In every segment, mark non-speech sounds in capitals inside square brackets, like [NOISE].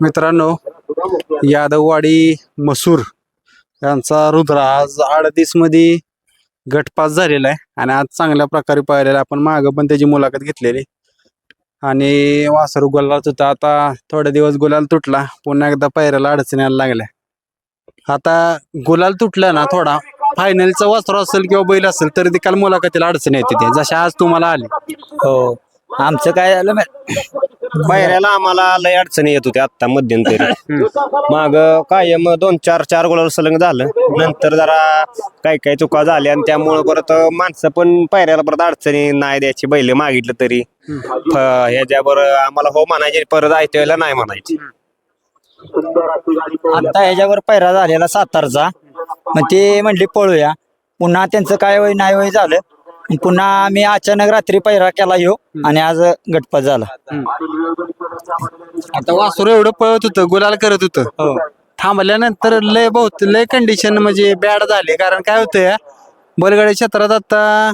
मित्रांनो यादववाडी मसूर यांचा रुद्र आज अडतीसमध्ये गटपास झालेला आहे आणि आज चांगल्या प्रकारे पाहिलेला आपण मागं पण त्याची मुलाखत घेतलेली. आणि वासरू गोलाच होता आता थोडे दिवस गुलाल तुटला पुन्हा एकदा पायऱ्याला अडचणी यायला लागल्या. आता गुलाल तुटला ना थोडा फायनलचा वासरू असेल किंवा बैल असेल तरी ते काल मुलाखतीला अडचणी येते ते जशा आज तुम्हाला आली. हो. आमचं काय झालं पायऱ्याला आम्हाला लय अडचणी येत होत्या आता मध्यंतरी. माग कायम दोन चार चार गोळा सलंग झालं. नंतर जरा काय काय चुका झाल्या आणि त्यामुळे परत माणसं पण पायऱ्याला परत अडचणी नाही द्यायची बैल मागितलं तरी. फ- ह्याच्यावर आम्हाला हो म्हणायचे परत ऐकते वेळेला नाही म्हणायची. आता ह्याच्यावर पैरा झालेला सातारचा. मग ते म्हणले पळूया. पुन्हा त्यांचं काय वय नाही वय झालं. पुन्हा आम्ही अचानक रात्री पैरा केला येऊ आणि आज गटपत झाला. आता वासरू एवढं पळत होतं गुलाल करत होतं. थांबल्यानंतर लय बहुत लय कंडिशन म्हणजे बॅड झाली. कारण काय होतंय बैलगाडी क्षेत्रात आता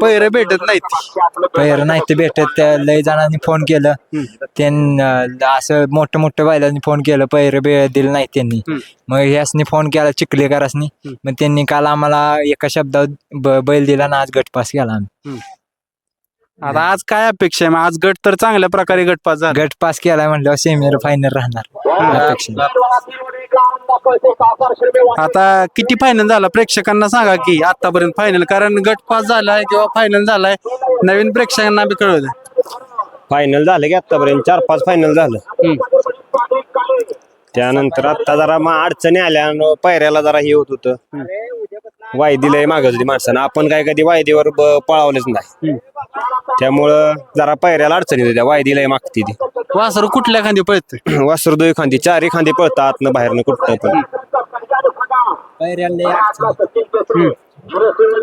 पैरे भेटत नाहीत. पैर नाही ते भेटत त्या लय जणांनी फोन केलं. त्यां असं मोठं मोठं बैलांनी फोन केलं पैर बे दिलं नाही त्यांनी. मग ह्यासनी फोन केला चिखलेकरांनी मग त्यांनी काल आम्हाला एका शब्दात ब- बैल दिला ना आज गटपास केला आम्ही. आता आज काय अपेक्षा आहे? मग आज गट तर चांगल्या प्रकारे गटपास झाला. गट पास केलाय म्हणल्यावर सेमीवर फायनल राहणार. अपेक्षा आता किती फायनल झाला? प्रेक्षकांना सांगा की आतापर्यंत फायनल कारण गट पास झालाय किंवा फायनल झालाय नवीन प्रेक्षकांना बी कळवलं. फायनल झालं की आतापर्यंत चार पाच फायनल झालं. त्यानंतर आता जरा मग अडचणी आल्या आणि पायऱ्याला जरा हे होत होतं. वायदीला मागत होती माणसानं. आपण काय कधी वायदीवर ब- पळावलेच नाही. त्यामुळं जरा पायऱ्याला अडचणी होत्या वायदीला मागती ती. वासरू कुठल्या खांदी पळत [CLEARS THROAT] वासर दोन खांदी चारही खांदी पळतात आतनं बाहेरनं कुठं पण.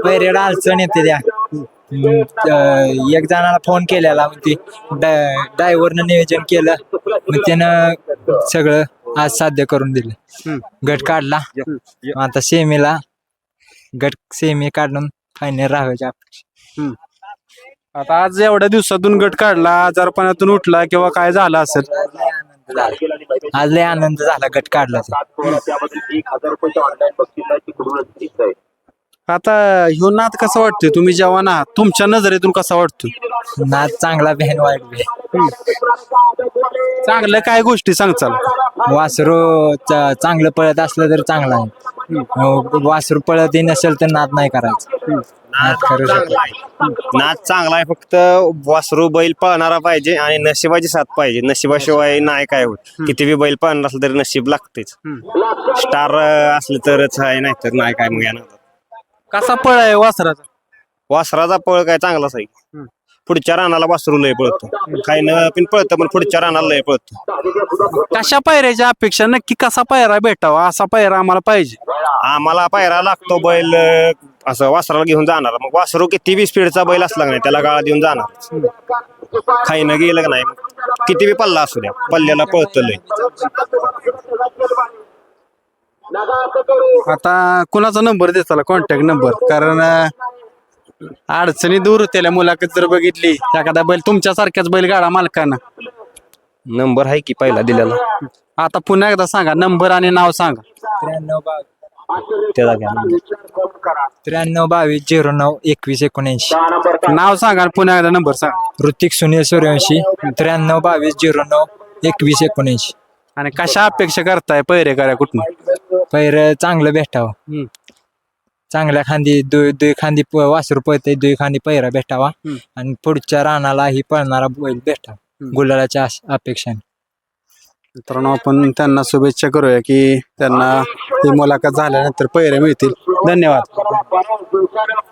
पैऱ्याला अडचण येते. त्या. एक जणाला फोन केलेला मग ते ड्रायव्हरनं नियोजन केलं मग त्यानं सगळं आज साध्य करून दिलं. गट काढला. मग आता सेमीला गट सेमी काढून फायनल राहायची अपेक्षा. आता आज एवढ्या दिवसातून गट काढला आजारपणातून उठला किंवा काय झालं असेल? आज लय आनंद झाला गट काढला तर. आता ह्यो नाद कसा वाटतोय? तुम्ही जवान आहात तुमच्या नजरेतून कसा वाटतोय? नाद चांगला बहीण वाईट बी. चांगल्या काय गोष्टी सांगचाल वासरू च- चांगलं पळत असलं तर चांगलं आहे. अं, वासरू पळत नसेल तर नाद नाही करायचं. नाद नाच चांगला आहे फक्त वासरू बैल पळणारा पाहिजे आणि नशिबाची साथ पाहिजे. नशिबाशिवाय नाही काय होत. किती बी बैल पळणार असलं तरी नशीब लागतेच. स्टार असलं तरच आहे नाही तर नाही काय मग कसा पळ आहे वासराचा? वासराचा पळ काय चांगलाच आहे. पुढच्या रानाला वासरू लय पळतो. काही न पण पळतं पण पुढच्या रानाला लय पळतो. कशा पायऱ्याच्या अपेक्षा? नक्की कसा पायरा भेटावा? असा पायरा आम्हाला पाहिजे. आम्हाला पायरा लागतो बैल असं वासराला घेऊन जाणार. मग वासरू किती बी स्पीडचा बैल असला नाही त्याला गाळा देऊन जाणार. काही न गेलं का नाही किती बी पल्ला असू द्या पल्ल्याला पळतं लय. आता कुणाचा नंबर देताला कॉन्टॅक्ट नंबर कारण अडचणी दूर त्याला मुलाखत जर बघितली एखादा बैल तुमच्यासारख्याच बैलगाडा मालकांना. नंबर आहे की पहिला दिलेला? आता पुन्हा एकदा सांगा नंबर आणि नाव सांगा. त्र्याण्णव त्याचा घ्या. number. त्र्याण्णव बावीस झिरो नऊ एकवीस एकोणऐंशी. नाव सांगा आणि पुन्हा एकदा नंबर सांगा. ऋतिक सुनील सूर्यवंशी त्र्याण्णव बावीस झिरो नऊ एकवीस एकोणऐंशी. आणि कशा अपेक्षा करताय पहिरे करा कुठून? पैर चांगलं भेटावं. चांगल्या खांदी दुई दुई खांदी प- वासरू पळते दुई खांदी पैरा भेटावा. हम्म. आणि पुढच्या रानाला ही पळणारा बैल भेटावा. गुलालाच्या आस- अपेक्षाने. मित्रांनो आपण त्यांना शुभेच्छा करूया की त्यांना ही मुलाखत झाल्यानंतर पैरे मिळतील. धन्यवाद.